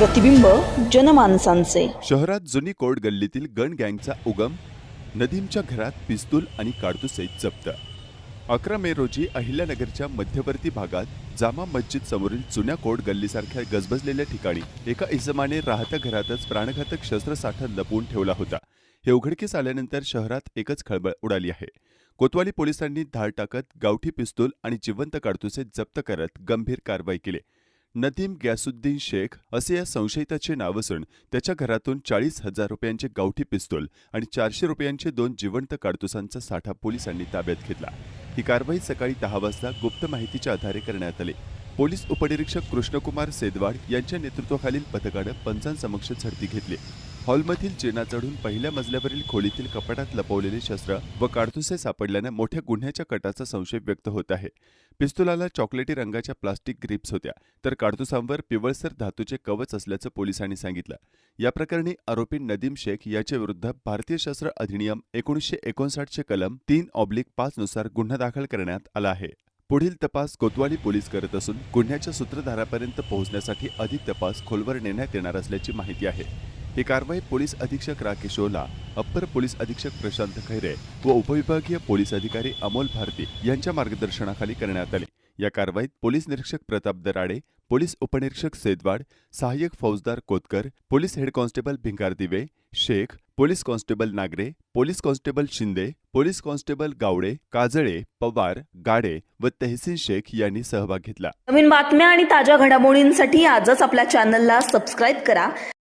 प्रतिबिंब जनमानसांचे. शहरात जुनी कोर्ट गल्लीतील गण गँगचा उगम नदीमच्या घरात पिस्तूल आणि काडतुसे जप्त. अकरा मे रोजी अहिल्यानगरच्या मध्यवर्ती भागात जामा मस्जिद समोरील जुन्या कोर्ट गल्लीसारख्या गजबजलेल्या ठिकाणी एका इसमाने राहत्या घरातच प्राणघातक शस्त्रसाठा लपवून ठेवला होता. हे उघडकीस आल्यानंतर शहरात एकच खळबळ उडाली आहे. कोतवाली पोलिसांनी धाड टाकत गावठी पिस्तूल आणि जिवंत काडतुसे जप्त करत गंभीर कारवाई केली. नदीम गॅसुद्दीन शेख असे या संशयिताचे नाव असून त्याच्या घरातून चाळीस हजार रुपयांचे गावठी पिस्तूल आणि चारशे रुपयांचे दोन जिवंत काडतुसांचा साठा पोलिसांनी ताब्यात घेतला. ही कारवाई सकाळी दहा वाजता गुप्त माहितीच्या आधारे करण्यात आली. पोलीस उपनिरीक्षक कृष्णकुमार सेदवाड यांच्या नेतृत्वाखालील पथकानं पंचांसमक्ष झडती घेतली. हॉलमधील जिना चढून पहिल्या मजल्यावरील खोलीतील कपाटात लपवलेले शस्त्र व काडतुसे सापडल्याने मोठ्या गुन्ह्याच्या कटाचा संशय व्यक्त होत आहे. पिस्तुलाला चॉकलेटी रंगाच्या प्लास्टिक ग्रिप्स होत्या तर काडतुसांवर पिवळसर धातूचे कवच असल्याचं पोलिसांनी सांगितलं. या प्रकरणी आरोपी नदीम शेख याच्या विरुद्ध भारतीय शस्त्र अधिनियम एकोणीसशे एकोणसाठचे कलम तीन ऑब्लिक पाचनुसार गुन्हा दाखल करण्यात आला आहे. पुढील तपास कोतवाली पोलीस करत असून गुन्ह्याच्या सूत्रधारापर्यंत पोहोचण्यासाठी अधिक तपास खोलवर नेण्यात येणार असल्याची माहिती आहे. ही कारवाई पोलीस अधीक्षक राकेश ओला अप्पर पोलीस अधीक्षक प्रशांत खैरे व उपविभागीय पोलीस अधिकारी अमोल भारती यांच्या मार्गदर्शनाखाली करण्यात आली. या कारवाईत पोलीस निरीक्षक प्रताप दराडे पोलीस उपनिरीक्षक सेदवाड सहाय्यक फौजदार Kotkar police head constable Bhingar Dive Shaikh police constable Nagare police constable Shinde police constable Gawade Kajale Pawar Gade व तहसीन शेख यांनी सहभाग घेतला. नवीन बातम्या आणि ताज्या घडामोडींसाठी आजच आपल्या चॅनलला सबस्क्राईब करा.